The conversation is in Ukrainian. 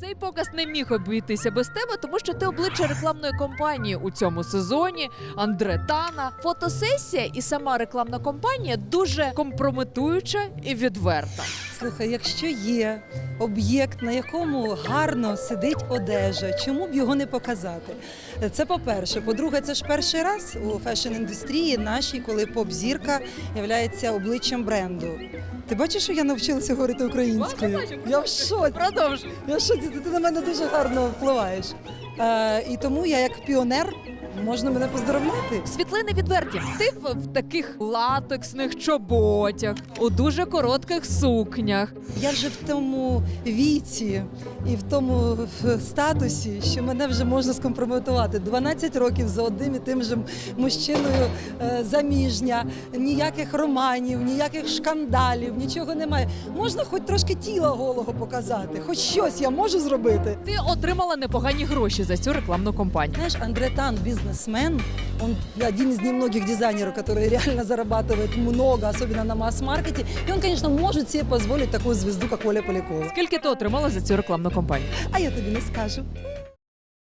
Цей показ не міг обійтися без тебе, тому що ти обличчя рекламної кампанії у цьому сезоні. Андре Тана. Фотосесія і сама рекламна кампанія дуже компрометуюча і відверта. Слухай, якщо є об'єкт, на якому гарно сидить одежа, чому б його не показати? Це по-перше. По-друге, це ж перший раз у фешн-індустрії нашій, коли поп-зірка є обличчям бренду. Ти бачиш, що я навчилася говорити українською? Бачу, бачу. Я в шоці. Продовж. Я в шоці, ти, ти на мене дуже гарно впливаєш. Е, і тому я як піонер можна мене поздоровляти. Світлини відверті. Ти в, в таких латексних чоботях, у дуже коротких сукнях. Я вже в тому віці і в тому статусі, що мене вже можна скомпрометувати. 12 років за одним і тим же мужчиною е, заміжня, ніяких романів, ніяких шкандалів, нічого немає. Можна хоч трошки тіла голого показати, хоч щось я можу зробити. Ти отримала непогані гроші за цю рекламну кампанію. Знаешь, Андре Тан бизнесмен, он один из немногих дизайнеров, который реально зарабатывает много, особенно на масс-маркете. И он, конечно, может себе позволить такую звезду, как Оля Полякова. Скільки ти отримала за цю рекламну кампанію? А я тобі не скажу.